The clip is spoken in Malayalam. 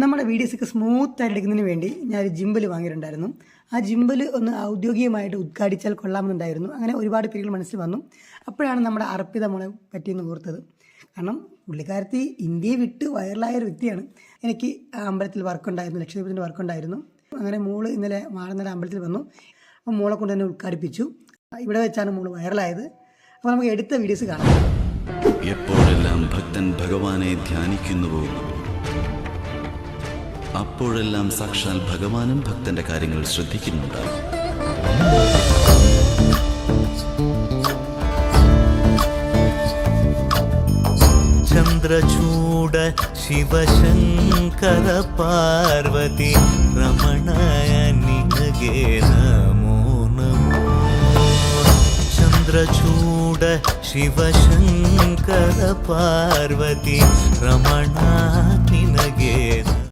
നമ്മുടെ വീഡിയോസൊക്കെ സ്മൂത്തായിട്ട് എടുക്കുന്നതിന് വേണ്ടി ഞാൻ ഒരു ജിമ്പിൽ വാങ്ങിയിട്ടുണ്ടായിരുന്നു. ആ ജിമ്പിൽ ഒന്ന് ഔദ്യോഗികമായിട്ട് ഉദ്ഘാടിച്ചാൽ കൊള്ളാമെന്നുണ്ടായിരുന്നു. അങ്ങനെ ഒരുപാട് പേരുകൾ മനസ്സിൽ വന്നു. അപ്പോഴാണ് നമ്മുടെ അർപ്പിത മോളെ പറ്റിയെന്ന് ഓർത്തത്. കാരണം പുള്ളിക്കാരത്തി ഇന്ത്യയെ വിട്ട് വൈറലായ ഒരു വ്യക്തിയാണ്. എനിക്ക് അമ്പലത്തിൽ വർക്കുണ്ടായിരുന്നു ലക്ഷദ്വീപത്തിന്റെ വർക്കുണ്ടായിരുന്നു അങ്ങനെ മോൾ ഇന്നലെ മാറുന്നല അമ്പലത്തിൽ വന്നു. അപ്പോൾ മോളെ കൊണ്ട് തന്നെ ഉദ്ഘാടിപ്പിച്ചു. ഇവിടെ വെച്ചാണ് മോൾ വൈറലായത് അപ്പോൾ നമുക്ക് എടുത്ത വീഡിയോസ് കാണാം. എപ്പോഴെല്ലാം ഭക്തൻ ഭഗവാനെ ധ്യാനിക്കുന്നുവോ? അപ്പോഴെല്ലാം സാക്ഷാൽ ഭഗവാനും ഭക്തന്റെ കാര്യങ്ങൾ ശ്രദ്ധിക്കുന്നുണ്ട്. ചന്ദ്രചൂട ശിവശങ്കര പാർവതി രമണയ നമോ. ചന്ദ്രചൂട ശിവശങ്കര പാർവതി രമണ